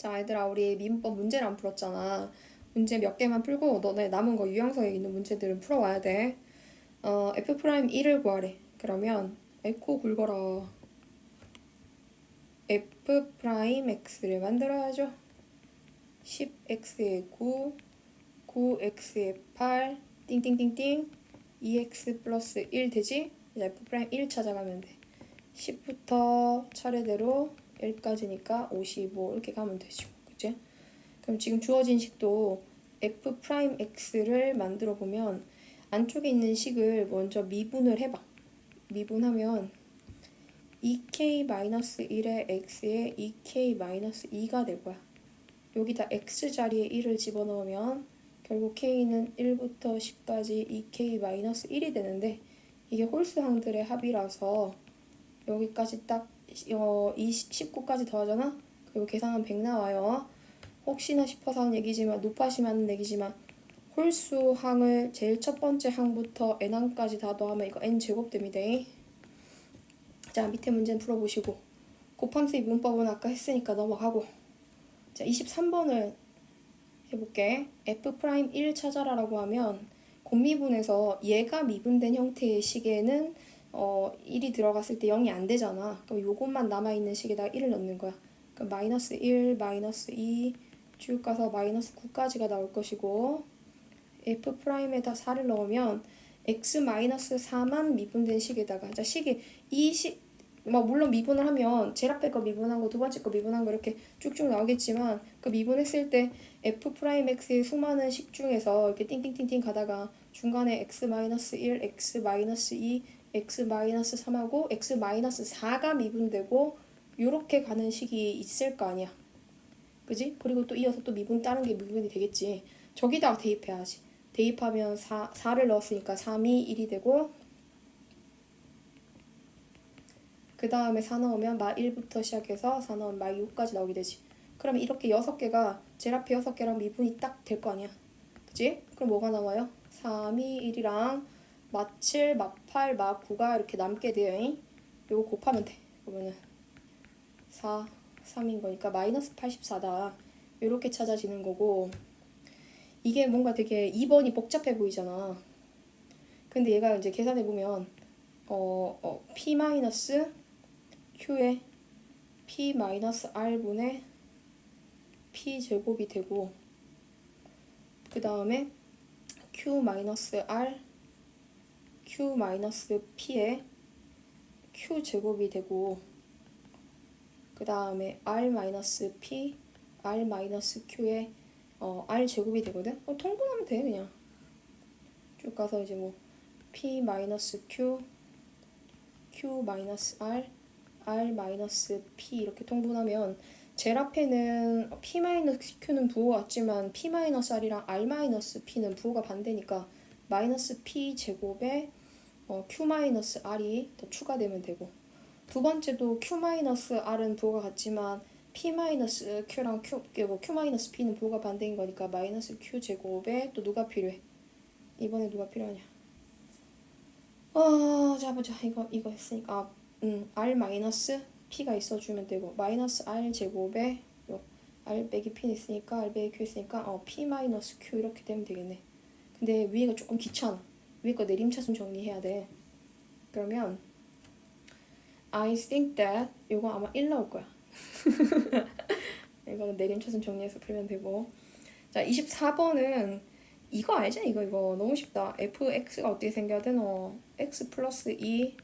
자, 얘들아, 우리 미분법 문제를 안 풀었잖아. 문제 몇 개만 풀고 너네 남은 거 유형서에 있는 문제들은 풀어와야 돼. 어, f 프라임 1을 구하래. 그러면 에코 굵어라. f 프라임 x를 만들어야죠. 10x에 9, 9x에 8, 띵띵띵띵, 2x 플러스 1 되지? 이제 f 프라임 1 찾아가면 돼. 10부터 차례대로 1까지니까 55 이렇게 가면 되죠. 그치? 그럼 지금 주어진 식도 f 프라임 x를 만들어 보면 안쪽에 있는 식을 먼저 미분을 해봐. 미분하면 2k-1의 x에 2k-2가 될 거야. 여기다 x 자리에 1을 집어넣으면 결국 k는 1부터 10까지 2k-1이 되는데 이게 홀수 항들의 합이라서 여기까지 딱 어, 19까지 더하잖아? 그리고 계산하면 100 나와요. 혹시나 싶어서 하는 얘기지만 높아시면 하는 얘기지만 홀수 항을 제일 첫 번째 항부터 n항까지 다 더하면 이거 n 제곱 됩니다. 자 밑에 문제는 풀어보시고 곱함수의 문법은 아까 했으니까 넘어가고 자 23번을 해볼게. f 프라임 1 찾아라라고 하면 곱미분에서 얘가 미분된 형태의 식에는 어 1이 들어갔을 때 0이 안 되잖아. 그럼 요것만 남아있는 식에다가 1을 넣는 거야. 그럼 마이너스 1, 마이너스 2, 쭉 가서 마이너스 9까지가 나올 것이고 f 프라임에다 4를 넣으면 x 마이너스 4만 미분된 식에다가 자 식이 이 식 뭐 물론 미분을 하면 제일 앞에 거 미분한 거 두 번째 거 미분한 거 이렇게 쭉쭉 나오겠지만 그 미분했을 때 f 프라임 x의 수많은 식 중에서 이렇게 띵띵띵띵 가다가 중간에 x 마이너스 1, x 마이너스 2, x 마이너스 3하고 x 마이너스 4가 미분되고 요렇게 가는 식이 있을 거 아니야. 그지? 그리고 또 이어서 또 미분 다른 게 미분이 되겠지. 저기다가 대입해야지. 대입하면 4, 4를 넣었으니까 3이 1이 되고 그 다음에 4 넣으면 마 1부터 시작해서 4 넣으면 마 6까지 나오게 되지. 그러면 이렇게 6개가 제일 앞에 6개랑 미분이 딱 될 거 아니야. 그지? 그럼 뭐가 나와요? 3이 1이랑 마 7, 마 8, 마 9가 이렇게 남게 돼요. 이거 곱하면 돼. 그러면은 4, 3인 거니까 마이너스 84다. 이렇게 찾아지는 거고 이게 뭔가 되게 2번이 복잡해 보이잖아. 근데 얘가 이제 계산해 보면 어, 어 p 마이너스 q에 p 마이너스 r분의 p 제곱이 되고 그 다음에 q 마이너스 r q 마이너스 p에 q 제곱이 되고 그 다음에 r 마이너스 p r 마이너스 q에 어, r 제곱이 되거든. 어, 통분하면 돼 그냥. 쭉 가서 이제 뭐 p 마이너스 q q 마이너스 r r 마이너스 p 이렇게 통분하면 제일 앞에는 p 마이너스 q는 부호가 같지만 p 마이너스 r이랑 r 마이너스 p는 부호가 반대니까 마이너스 p 제곱에 어, q 마이너스 r이 더 추가되면 되고 두 번째도 q 마이너스 r은 부호가 같지만 p 마이너스 q랑 q 그리고 q 마이너스 p는 부호가 반대인 거니까 마이너스 q 제곱에 또 누가 필요해? 이번에 누가 필요하냐? 어, 자 보자. 이거 이거 했으니까 아, 음, r 마이너스 p가 있어주면 되고 마이너스 r 제곱에 요 r 빼기 p 있으니까 r 빼기 q 있으니까 어 p 마이너스 q 이렇게 되면 되겠네. 근데 위에가 조금 귀찮아. 위에 거 내림차순 정리해야 돼. 그러면 I think that 이거 아마 1 나올 거야. 이거는 내림차순 정리해서 풀면 되고 자 24번은 이거 알지? 이거 이거 너무 쉽다. fx가 어떻게 생겨야 되노? x 플러스 2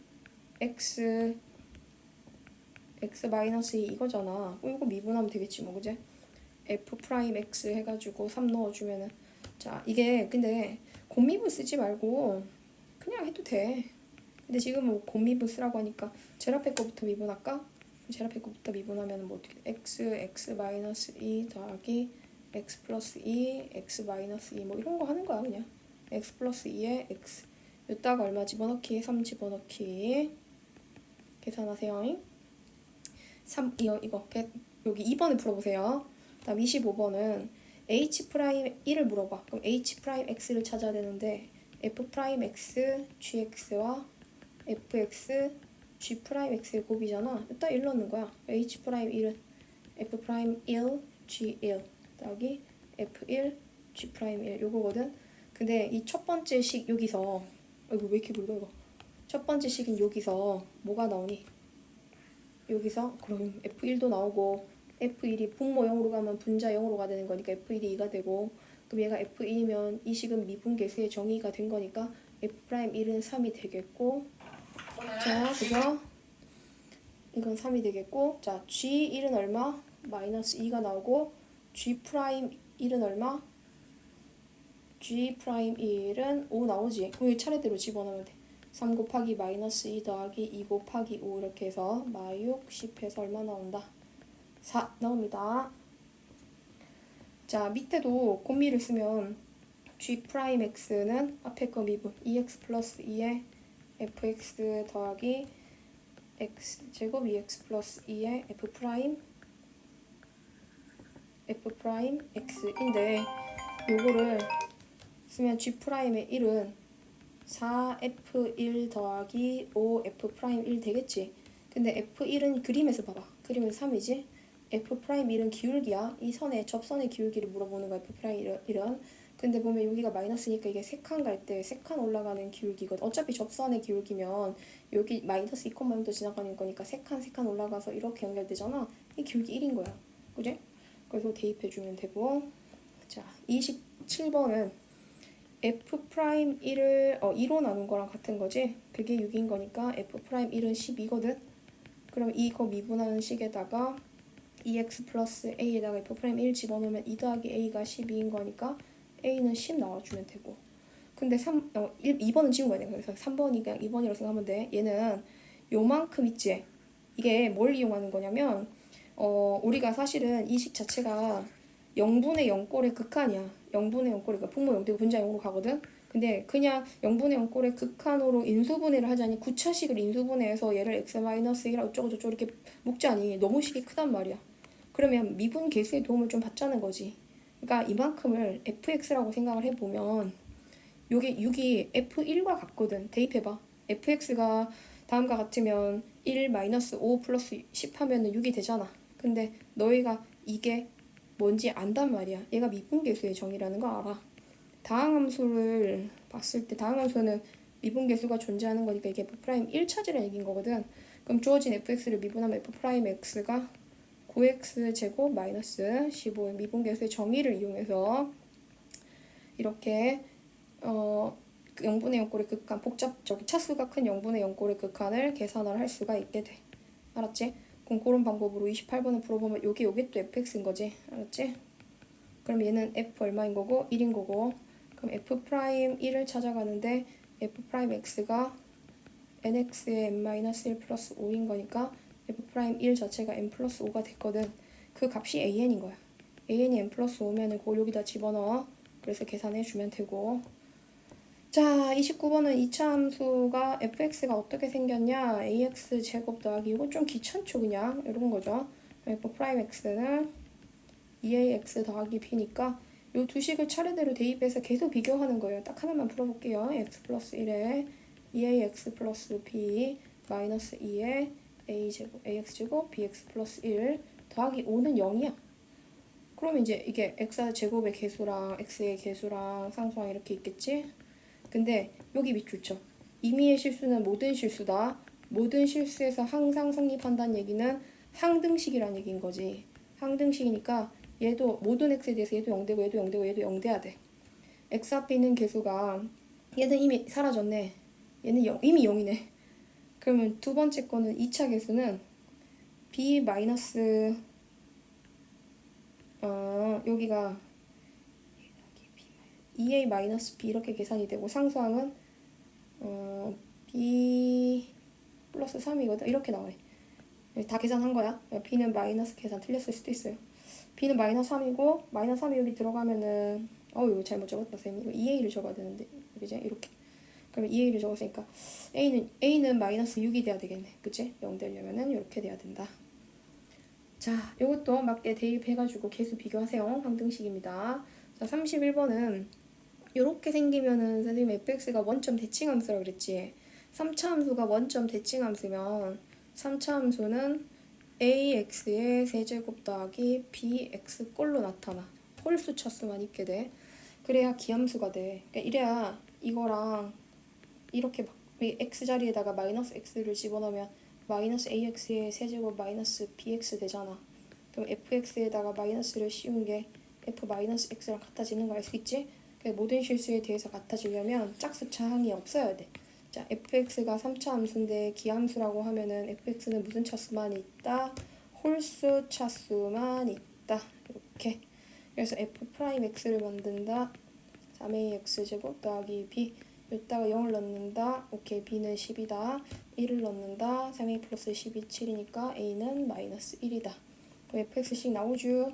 x x 마이너스 2 이거잖아. 어, 이거 미분하면 되겠지 뭐 그제? f 프라임 x 해가지고 3 넣어주면은 자 이게 근데 곱미분 쓰지 말고 그냥 해도 돼. 근데 지금 뭐 곱미분 쓰라고 하니까 앞에 거부터 미분할까? 앞에 거부터 미분하면 뭐 어떻게 x x 마이너스 2 더하기 x 플러스 2 x 마이너스 2 뭐 이런 거 하는 거야 그냥. X 플러스 2에 x. 여기다가 얼마 집어넣기? 3 집어넣기. 계산하세요. 3 이거 이거. 여기 2번을 풀어보세요. 다음 25번은 h 프라임 1을 물어봐 그럼 h 프라임 x를 찾아야 되는데 f 프라임 x gx와 fx g 프라임 x의 곱이잖아 일단 1 넣는 거야 h 프라임 1은 f 프라임 1 G1 더하기 F1 G 프라임 1 요거거든. 근데 이 첫 번째 식 여기서 이거 왜 이렇게 굵어 이거? 첫 번째 식은 여기서 뭐가 나오니? 여기서 그럼 F1도 나오고 F1이 분모 0으로 가면 분자 0으로 가 되는 거니까 F1이 2가 되고 그럼 얘가 F2면 이 식은 미분계수의 정의가 된 거니까 F'1은 3이 되겠고 자 그죠? 이건 3이 되겠고 자 G1은 얼마? 마이너스 2가 나오고 G 프라임 1은 얼마? G 프라임 1은 5 나오지 그럼 이 차례대로 집어넣으면 돼 3 곱하기 마이너스 2 더하기 2 곱하기 5 이렇게 해서 마육 10 해서 얼마 나온다? 4 나옵니다. 자 밑에도 콤비를 쓰면 G 프라임 X는 앞에 거 미분 2X 플러스 2에 fx 더하기 x 제곱 2x 플러스 2의 f 프라임 f 프라임 x인데 요거를 쓰면 g 프라임의 1은 4f1 더하기 5f 프라임 1 되겠지? 근데 f1은 그림에서 봐봐. 그림에서 3이지 f 프라임 1은 기울기야 이 선의 접선의 기울기를 물어보는 거야 f 프라임 1은 근데 보면 여기가 마이너스니까 이게 세 칸 갈 때 세 칸 올라가는 기울기거든. 어차피 접선의 기울기면 여기 마이너스 2,0도 지나가는 거니까 세 칸 세 칸 올라가서 이렇게 연결되잖아. 이 기울기 1인 거야. 그지? 그래서 대입해 주면 되고 자 27번은 f 프라임 1을 어 2로 나눈 거랑 같은 거지. 그게 6인 거니까 f 프라임 1은 12거든. 그럼 이거 미분하는 식에다가 2x 플러스 a에다가 f 프라임 1 집어넣으면 2 더하기 a가 12인 거니까 A는 10 나와주면 되고. 근데 3, 어, 1, 2번은 지운 거야 그래서 3번이가 2번이라고 생각하면 돼. 얘는 요만큼 있지? 이게 뭘 이용하는 거냐면 어, 우리가 사실은 이 식 자체가 0분의 0꼴의 극한이야. 0분의 0꼴이 그러니까 분모 0되고 분자 0으로 가거든? 근데 그냥 0분의 0꼴의 극한으로 인수분해를 하자니 구차식을 인수분해해서 얘를 x-1 어쩌고 저쩌고 이렇게 묶자니 너무 식이 크단 말이야 그러면 미분 계수의 도움을 좀 받자는 거지 그러니까 이만큼을 fx라고 생각을 해보면 요게 6이 f1과 같거든. 대입해봐. fx가 다음과 같으면 1 마이너스 5 플러스 10 하면은 6이 되잖아. 근데 너희가 이게 뭔지 안단 말이야. 얘가 미분계수의 정의라는 거 알아. 다항함수를 봤을 때 다항함수는 미분계수가 존재하는 거니까 이게 f' 1차지라는 얘기인 거거든. 그럼 주어진 fx를 미분하면 f'x가 9x 제곱 마이너스 15 미분계수의 정의를 이용해서 이렇게 어 0분의 0꼴의 극한 복잡 저기 차수가 큰 0분의 0꼴의 극한을 계산을 할 수가 있게 돼. 알았지? 그럼 그런 방법으로 28번을 풀어보면 요게 요게 또 fx인 거지. 알았지? 그럼 얘는 f 얼마인 거고 1인 거고 그럼 f 프라임 1을 찾아가는데 f 프라임 x가 nx의 n-1 플러스 5인 거니까 f'1 자체가 n 플러스 5가 됐거든. 그 값이 an인 거야. an이 n 플러스 5면은 그걸 여기다 집어넣어. 그래서 계산해 주면 되고. 자, 29번은 2차 함수가 fx가 어떻게 생겼냐? ax 제곱 더하기 이거 좀 귀찮죠, 그냥. 이런 거죠. f'(x는 2ax 더하기 b니까 이 두 식을 차례대로 대입해서 계속 비교하는 거예요. 딱 하나만 풀어볼게요. x 플러스 1에 2ax 플러스 b 마이너스 2에 a제곱, ax제곱, bx 플러스 1 더하기 5는 0이야. 그럼 이제 이게 x제곱의 개수랑 x의 개수랑 상수항 이렇게 있겠지? 근데 여기 밑줄 쳐. 임의의 실수는 모든 실수다. 모든 실수에서 항상 성립한다는 얘기는 항등식이라는 얘기인 거지. 항등식이니까 얘도 모든 x에 대해서 얘도 0되고 얘도 0되고 얘도 0돼야 돼. x 앞에 있는 개수가 얘는 이미 사라졌네. 얘는 0, 이미 0이네. 그러면 두 번째 거는 2차 개수는 b 마이너스 어 여기가 2a 마이너스 b 이렇게 계산이 되고 상수항은 어 b 플러스 3이거든 이렇게 나와요. 다 계산한 거야. b는 마이너스 계산 틀렸을 수도 있어요. b는 마이너스 3이고 마이너스 3이 여기 들어가면은 어우 이거 잘못 적었다 쌤 이거 2a를 적어야 되는데 그지 이렇게 그러면 2a를 적었으니까 a는 a는 마이너스 6이 돼야 되겠네 그치? 0 되려면은 이렇게 돼야 된다 자 이것도 맞게 대입해가지고 계수 비교하세요 항등식입니다 자 31번은 이렇게 생기면은 선생님 fx가 원점 대칭함수라 그랬지 3차 함수가 원점 대칭함수면 3차 함수는 ax의 세제곱 더하기 bx 꼴로 나타나. 홀수 차수만 있게 돼. 그래야 기함수가 돼. 그러니까 이래야 이거랑 이렇게 막- 이 x 자리에다가 마이너스 x를 집어넣으면 마이너스 ax의 세제곱 마이너스 bx 되잖아. 그럼 fx에다가 마이너스를 씌운 게 f 마이너스 x랑 같아지는 거 알 수 있지? 그 모든 실수에 대해서 같아지려면 짝수 차 항이 없어야 돼. 자, fx가 3차 함수인데 기함수라고 하면은 fx는 무슨 차수만 있다? 홀수 차수만 있다. 이렇게. 그래서 f 프라임 x를 만든다. 3ax 제곱 더하기 b 여기다가 0을 넣는다. 오케이, b는 10이다. 1을 넣는다. 3a 플러스 12, 7이니까 a는 마이너스 1이다. 그럼 fx씩 나오죠.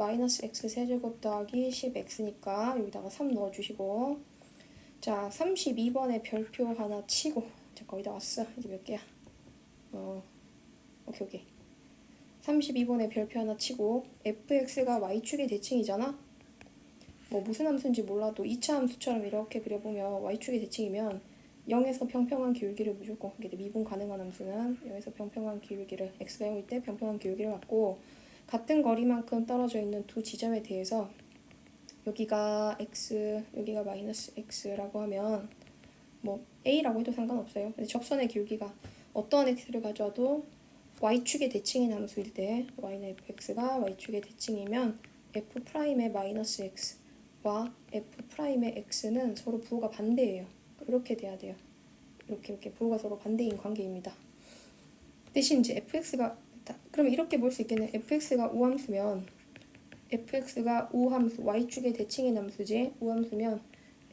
마이너스 x 세제곱 더하기 10x니까 여기다가 3 넣어주시고 자 32번에 별표 하나 치고 자 거의 다 왔어 이제 몇 개야 어 오케이 오케이 32번에 별표 하나 치고 fx가 y축의 대칭이잖아 뭐 무슨 함수인지 몰라도 2차 함수처럼 이렇게 그려보면 y축의 대칭이면 0에서 평평한 기울기를 무조건 이게 미분 가능한 함수는 0에서 평평한 기울기를 x가 0일 때 평평한 기울기를 갖고 같은 거리만큼 떨어져 있는 두 지점에 대해서 여기가 x, 여기가 마이너스 x라고 하면 뭐 a라고 해도 상관없어요. 근데 접선의 기울기가 어떤 x를 가져와도 y축의 대칭인 함수일 때 y는 fx가 y축의 대칭이면 f 프라임의 마이너스 x 와 f 프라임의 x는 서로 부호가 반대예요. 이렇게 돼야 돼요. 이렇게 이렇게 부호가 서로 반대인 관계입니다. 대신 이제 fx가 그러면 이렇게 볼 수 있겠네. fx가 우함수면 fx가 우함수 y축의 대칭인 함수지 우함수면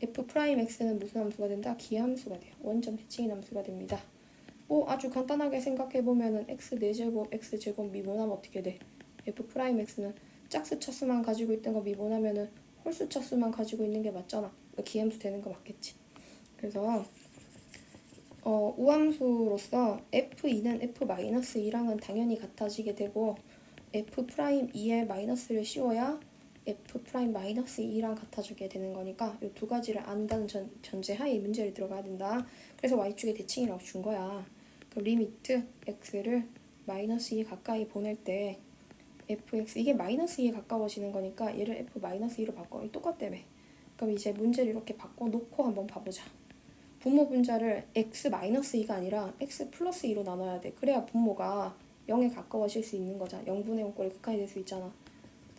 f 프라임 x는 무슨 함수가 된다? 기함수가 돼요. 원점 대칭인 함수가 됩니다. 뭐 아주 간단하게 생각해 보면은 x 4제곱 x 제곱 미분하면 어떻게 돼? f 프라임 x는 짝수 차수만 가지고 있던 거 미분하면은 홀수 차수만 가지고 있는 게 맞잖아. 그러니까 기함수 되는 거 맞겠지. 그래서 어, 우함수로서 f2는 f-2랑은 당연히 같아지게 되고 f'2에 마이너스를 씌워야 f'-2랑 같아지게 되는 거니까 이 두 가지를 안다는 전, 전제하에 이 문제를 들어가야 된다. 그래서 y축의 대칭이라고 준 거야. 그럼 리미트 x를 마이너스 2 가까이 보낼 때 fx 이게 마이너스 2에 가까워지는 거니까 얘를 f-2로 바꿔. 이 똑같다며. 그럼 이제 문제를 이렇게 바꿔놓고 한번 봐보자. 분모 분자를 x-2가 아니라 x 플러스 2로 나눠야 돼. 그래야 분모가 0에 가까워질 수 있는 거잖아. 0분의 0꼴이 극한이 될 수 있잖아.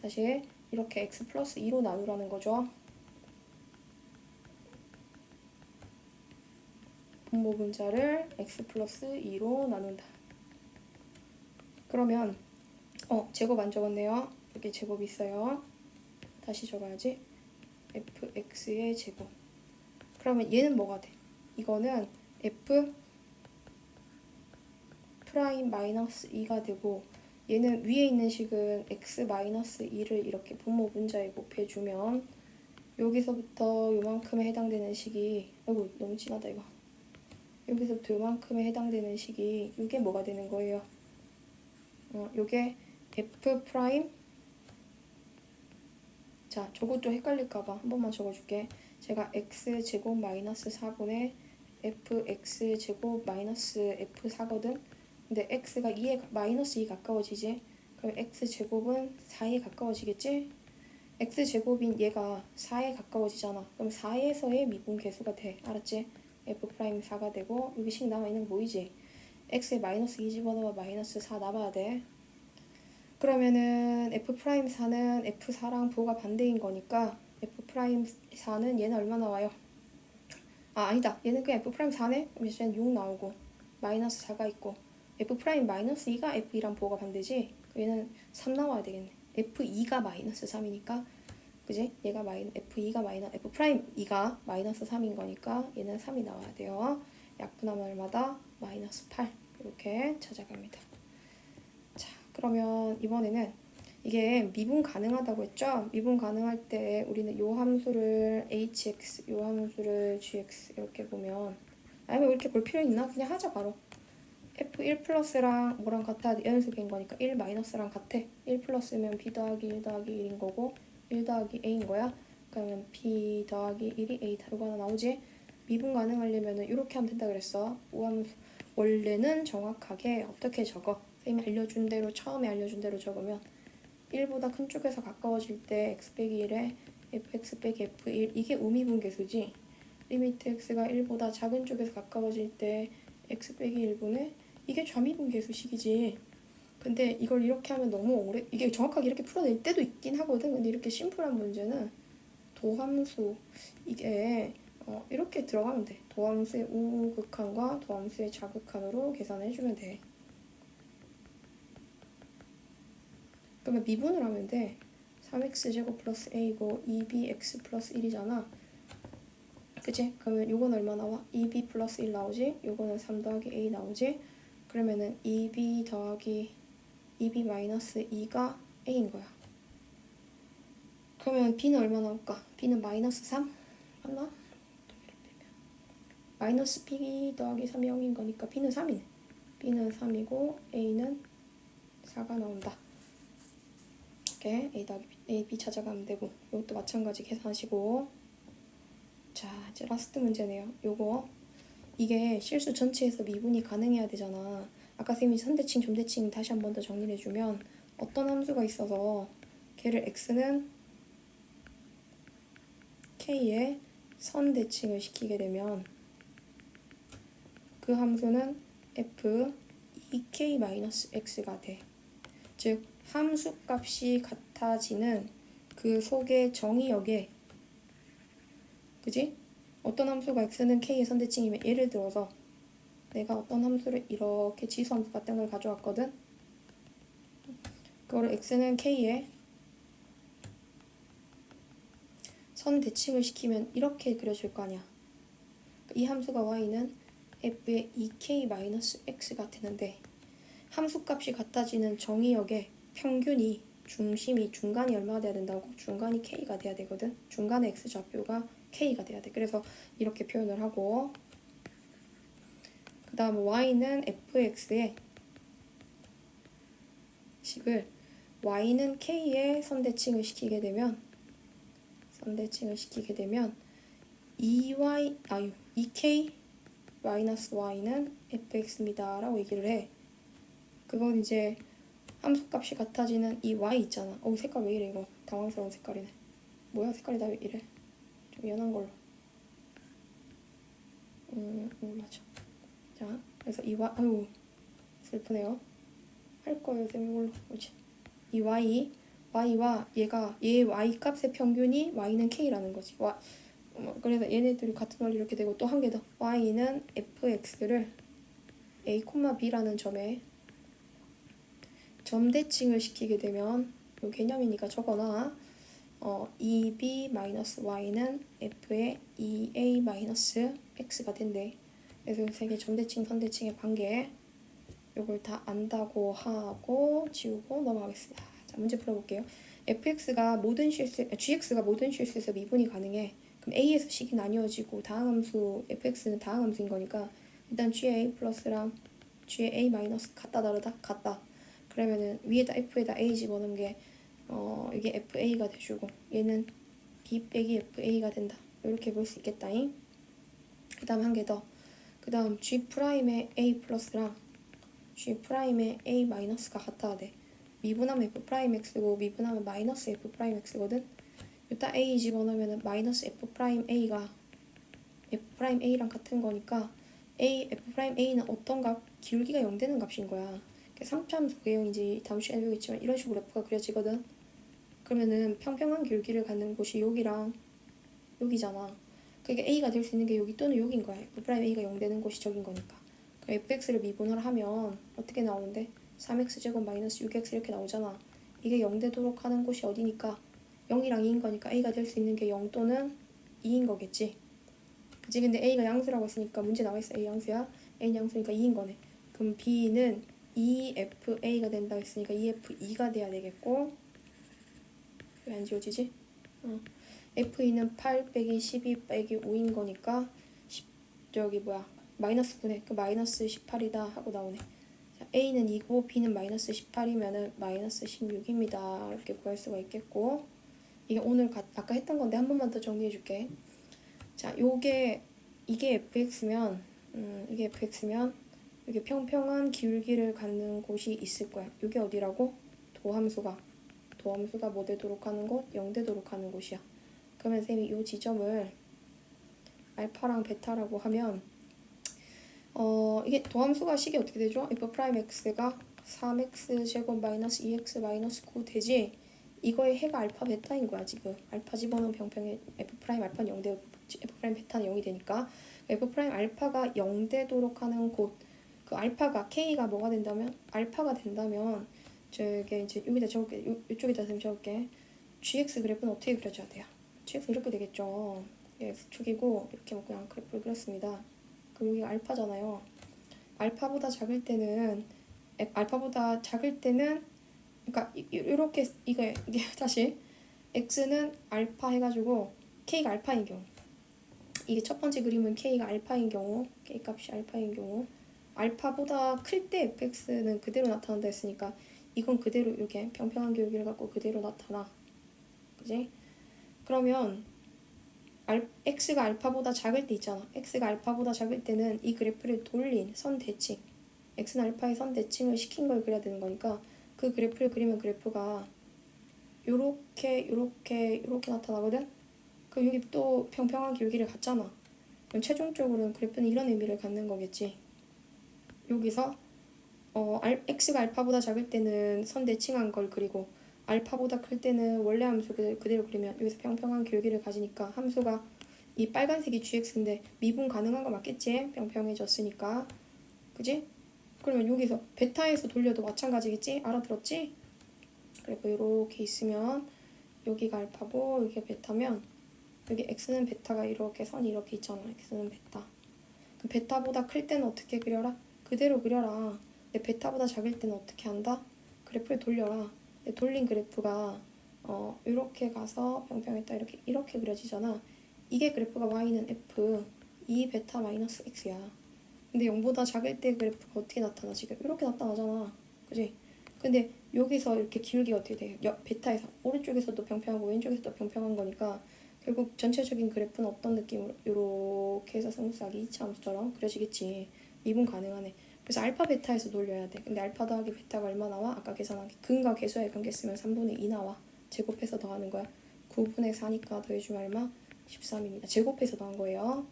다시 이렇게 x 플러스 2로 나누라는 거죠. 분모 분자를 x 플러스 2로 나눈다. 그러면 어 제곱 안 적었네요. 여기 제곱 있어요. 다시 적어야지. fx의 제곱. 그러면 얘는 뭐가 돼? 이거는 f 프라임 마이너스 2가 되고 얘는 위에 있는 식은 x 마이너스 2를 이렇게 분모 분자에 곱해주면 여기서부터 요만큼에 해당되는 식이 아이고 너무 진하다 이거 여기서부터 요만큼에 해당되는 식이 이게 뭐가 되는 거예요? 어, 요게 f 프라임 자 저것도 헷갈릴까봐. 한 번만 적어줄게. 제가 x 제곱 마이너스 4분의 fx 제곱 마이너스 f4거든? 근데 x가 2에 마이너스 2 가까워지지? 그럼 x 제곱은 4에 가까워지겠지? X 제곱인 얘가 4에 가까워지잖아. 그럼 4에서의 미분 계수가 돼. 알았지? F 프라임 4가 되고 여기 식 남아있는 거 보이지? X에 마이너스 2 집어넣어 마이너스 4 남아야 돼 그러면은 f 프라임 4는 f4랑 부호가 반대인 거니까 f 프라임 4는 얘는 얼마 나와요? 아 아니다 얘는 그냥 f 프라임 4네? 그럼 얘는 6 나오고 마이너스 4가 있고 f 프라임 마이너스 2가 f2랑 부호가 반대지 얘는 3 나와야 되겠네 f2가 마이너스 3이니까 그지? 얘가 마이 f2가 마이너스 f 프라임 2가 마이너스 3인 거니까 얘는 3이 나와야 돼요 약분하면 얼마다? 마이너스 8 이렇게 찾아갑니다 자 그러면 이번에는 이게 미분 가능하다고 했죠? 미분 가능할 때 우리는 요 함수를 hx, 요 함수를 gx 이렇게 보면 아니 뭐 이렇게 볼 필요 있나? 그냥 하자 바로 f1 플러스랑 뭐랑 같아? 연속인 거니까 1 마이너스랑 같아 1 플러스면 b 더하기 1 더하기 1인 거고 1 더하기 a인 거야 그러면 b 더하기 1이 a 다르고 하나 나오지? 미분 가능하려면 이렇게 하면 된다 그랬어 우함수 원래는 정확하게 어떻게 적어? 선생님이 알려준 대로 처음에 알려준 대로 적으면 1보다 큰 쪽에서 가까워질 때 x 빼기 1에 fx 빼기 f1 이게 우미분계수지. 리미트 x가 1보다 작은 쪽에서 가까워질 때 x 빼기 1분의 이게 좌미분계수식이지. 근데 이걸 이렇게 하면 너무 오래 이게 정확하게 이렇게 풀어낼 때도 있긴 하거든. 근데 이렇게 심플한 문제는 도함수 이게 어, 이렇게 들어가면 돼. 도함수의 우극한과 도함수의 좌극한으로 계산해주면 돼 그러면 미분을 하면 돼 3x제곱 플러스 a고 2bx 플러스 1이잖아 그치? 그러면 요건 얼마 나와? 2b 플러스 1 나오지? 요거는 3 더하기 a 나오지? 그러면은 2b 더하기 2b 마이너스 2가 a인 거야 그러면 b는 얼마 나올까? b는 마이너스 3? 맞나? 마이너스 b 더하기 3이 0인 거니까 b는 3이네 b는 3이고 a는 4가 나온다 이렇게 a 더하기 b, a, b 찾아가면 되고 이것도 마찬가지 계산하시고. 자 이제 라스트 문제네요. 요거. 이게 실수 전체에서 미분이 가능해야 되잖아. 아까 쌤이 선대칭 점대칭 다시 한 번 더 정리를 해주면 어떤 함수가 있어서 걔를 x는 k에 선대칭을 시키게 되면 그 함수는 f 2k-x가 돼. 즉 함수 값이 같아지는 그 속의 정의역에 그지? 어떤 함수가 x는 k의 선대칭이면 예를 들어서 내가 어떤 함수를 이렇게 지수함수 같은 걸 가져왔거든. 그거를 x는 k에 선 대칭을 시키면 이렇게 그려질 거 아니야. 이 함수가 y는 f의 2k-x가 되는데 함수값이 같아지는 정의역의 평균이 중심이 중간이 얼마가 돼야 된다고? 중간이 k가 돼야 되거든. 중간의 x 좌표가 k가 돼야 돼. 그래서 이렇게 표현을 하고 그 다음 y는 fx의 식을 y는 k에 선대칭을 시키게 되면 선대칭을 시키게 되면 2y 아유 2k 마이너스 y는 fx입니다 라고 얘기를 해 그건 이제 함수값이 같아지는 이 y 있잖아. 어 색깔 왜 이래 이거? 당황스러운 색깔이네. 뭐야 색깔이 다 왜 이래? 좀 연한 걸로. 음, 음 맞아 자 그래서 이 y 아유 슬프네요. 할 거예요 쌤 이걸로. 그렇지. 이 y y와 얘가 얘 y 값의 평균이 y는 k라는 거지. 와, 어, 그래서 얘네들이 같은 원리 이렇게 되고 또 한 개 더. y는 fx를 a, b라는 점에 점대칭을 시키게 되면 요 개념이니까 적어놔. 어, 2b 마이너스 y는 f의 2a 마이너스 x가 된대. 그래서 세개 점대칭, 선대칭의 관계 요걸 다 안다고 하고 지우고 넘어가겠습니다. 자, 문제 풀어볼게요. fx가 모든 실수, 아, gx가 모든 실수에서 미분이 가능해. 그럼 a에서 식이 나뉘어지고 다항 함수 fx는 다항 함수인 거니까 일단 g의 a 플러스랑 g의 a 마이너스 같다 다르다 같다. 그러면은 위에다 f에다 a 집어넣은 게 어, 이게 fa가 돼주고 얘는 b 빼기 fa가 된다. 이렇게 볼 수 있겠다잉. 그 다음 한 개 더. 그 다음 g 프라임의 a 플러스랑 g 프라임의 a 마이너스가 같아야 돼. 미분하면 f 프라임 x고 미분하면 마이너스 f 프라임 x거든. 일단 a 집어넣으면 마이너스 f 프라임 a가 f 프라임 a랑 같은 거니까 a f 프라임 a는 어떤 값 기울기가 0 되는 값인 거야. 3참 소개형인지 다음 시간에 배우겠지만 이런 식으로 f가 그려지거든. 그러면은 평평한 기울기를 갖는 곳이 여기랑 여기잖아. 그게 a가 될 수 있는 게 여기 또는 여기인 거야. 프라임 a가 0 되는 곳이 저긴 거니까. 그럼 fx를 미분을 하면 어떻게 나오는데? 3x제곱 마이너스 6x 이렇게 나오잖아. 이게 0 되도록 하는 곳이 어디니까 0이랑 2인 거니까 a가 될 수 있는 게 0 또는 2인 거겠지. 그치? 근데 a가 양수라고 했으니까 문제 나와 있어. a 양수야. a 양수니까 2인 거네. 그럼 b는 2fa가 된다 했으니까 2f2가 돼야 되겠고 왜 안 지워지지? 어. f2는 8 빼기 12 빼기 5인 거니까 10, 저기 뭐야 마이너스 9네. 그 마이너스 18이다 하고 나오네. A는 2고 B는 마이너스 18이면 마이너스 16입니다. 이렇게 구할 수가 있겠고 이게 오늘 가, 아까 했던 건데 한 번만 더 정리해 줄게. 자, 요게 이게 fx면 음, 이게 fx면 이게 평평한 기울기를 갖는 곳이 있을 거야. 이게 어디라고? 도함수가 도함수가 뭐 되도록 하는 곳? 0 되도록 하는 곳이야. 그러면 쌤이 이 지점을 알파랑 베타라고 하면 어 이게 도함수가 식이 어떻게 되죠? f 프라임 x가 3x 제곱 마이너스 2x 마이너스 9 되지? 이거의 해가 알파 베타인 거야 지금 알파 집어넣으면 병평에 f 프라임 알파는 0 되고 f 프라임 베타는 0이 되니까 f 프라임 알파가 0 되도록 하는 곳 그 알파가 k가 뭐가 된다면 알파가 된다면 저게 이제 여기다 적을게. 요, 이쪽에다 좀 적을게. Gx 그래프는 어떻게 그려줘야 돼요? gx 이렇게 되겠죠. 예, 축이고 이렇게 뭐 그냥 그래프를 그렸습니다. 그럼 여기가 알파잖아요. 알파보다 작을 때는 에, 알파보다 작을 때는 그러니까 이렇게 이거 이게 다시 x는 알파 해가지고 k가 알파인 경우. 이게 첫 번째 그림은 k가 알파인 경우 k 값이 알파인 경우 알파보다 클 때 fx는 그대로 나타난다 했으니까 이건 그대로 이렇게 평평한 기울기를 갖고 그대로 나타나. 그지? 그러면 알, x가 알파보다 작을 때 있잖아. X가 알파보다 작을 때는 이 그래프를 돌린 선 대칭 x는 알파의 선 대칭을 시킨 걸 그려야 되는 거니까 그 그래프를 그리면 그래프가 요렇게 요렇게 요렇게 나타나거든? 그럼 여기 또 평평한 기울기를 갖잖아. 그럼 최종적으로는 그래프는 이런 의미를 갖는 거겠지 여기서 어 알, x가 알파보다 작을 때는 선 대칭한 걸 그리고 알파보다 클 때는 원래 함수 그대로, 그리면 여기서 평평한 기울기를 가지니까 함수가 이 빨간색이 gx인데 미분 가능한 거 맞겠지? 평평해졌으니까 그지? 그러면 여기서 베타에서 돌려도 마찬가지겠지? 알아들었지? 그리고 이렇게 있으면 여기가 알파고 여기가 베타면 여기 x는 베타가 이렇게 선이 이렇게 있잖아 x는 베타 그 베타보다 클 때는 어떻게 그려라? 그대로 그려라. 근데 베타보다 작을 때는 어떻게 한다? 그래프를 돌려라. 근데 돌린 그래프가 어 이렇게 가서 평평했다. 이렇게 이렇게 그려지잖아. 이게 그래프가 y는 f. 2 베타 마이너스 x야. 근데 0보다 작을 때 그래프가 어떻게 나타나? 지금 이렇게 나타나잖아. 그지? 근데 여기서 이렇게 기울기가 어떻게 돼? 여, 베타에서. 오른쪽에서도 평평하고 왼쪽에서도 평평한 거니까 결국 전체적인 그래프는 어떤 느낌으로? 이렇게 해서 승부하기 2차 함수처럼 그려지겠지 미분 가능하네. 그래서 알파 베타에서 돌려야 돼. 근데 알파 더하기 베타가 얼마 나와? 아까 계산하기 근과 계수의 관계 쓰면 3분의 2 나와. 제곱해서 더하는 거야. 9분의 4니까 더해주면 얼마? 13입니다. 제곱해서 더한 거예요.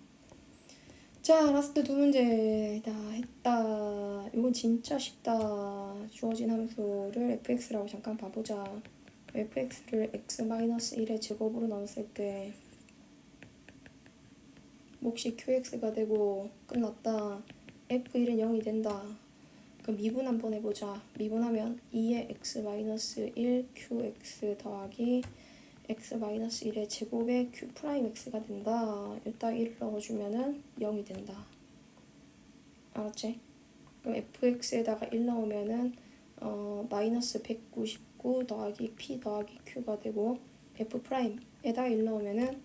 자 라스트 두 문제 다 했다. 이건 진짜 쉽다. 주어진 함수를 fx라고 잠깐 봐보자. fx를 x-1의 제곱으로 나눴을 때 몫이 qx가 되고 끝났다 f1은 0이 된다. 그럼 미분 한번 해보자. 미분하면 2의 x-1 qx 더하기 x-1의 제곱에 q 프라임 x가 된다. 일단 1을 넣어주면은 0이 된다. 알았지? 그럼 fx에다가 1 넣으면은 어, 마이너스 199 더하기 p 더하기 q가 되고 f 프라임에다 1 넣으면은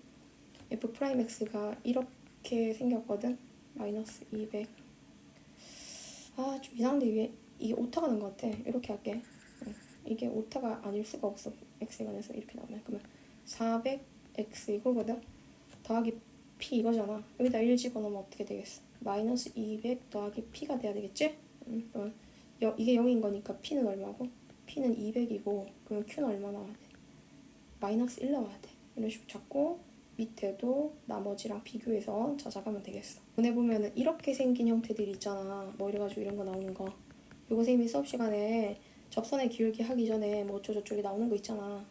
f 프라임 x가 이렇게 생겼거든. 마이너스 200 아 좀 이상한데 이게 이게 오타가 난 것 같아 이렇게 할게 응. 이게 오타가 아닐 수가 없어 x관에서 이렇게 나오면 그러면 400x 이거거든 더하기 p 이거잖아 여기다 1 집어넣으면 어떻게 되겠어 마이너스 200 더하기 p가 돼야 되겠지? 음, 그럼 여, 이게 0인 거니까 p는 얼마고? p는 200이고 그러면 q는 얼마 나와야 돼? 마이너스 1 나와야 돼 이런 식으로 잡고 밑에도 나머지랑 비교해서 찾아가면 되겠어. 보내보면은 이렇게 생긴 형태들이 있잖아. 뭐 이래가지고 이런 거 나오는 거. 요거 선생님이 수업 시간에 접선의 기울기 하기 전에 뭐 어쩌고저쩌고 나오는 거 있잖아.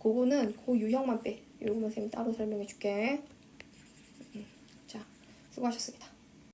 그거는 그 유형만 빼. 요거만 선생님 따로 설명해 줄게. 음, 자 수고하셨습니다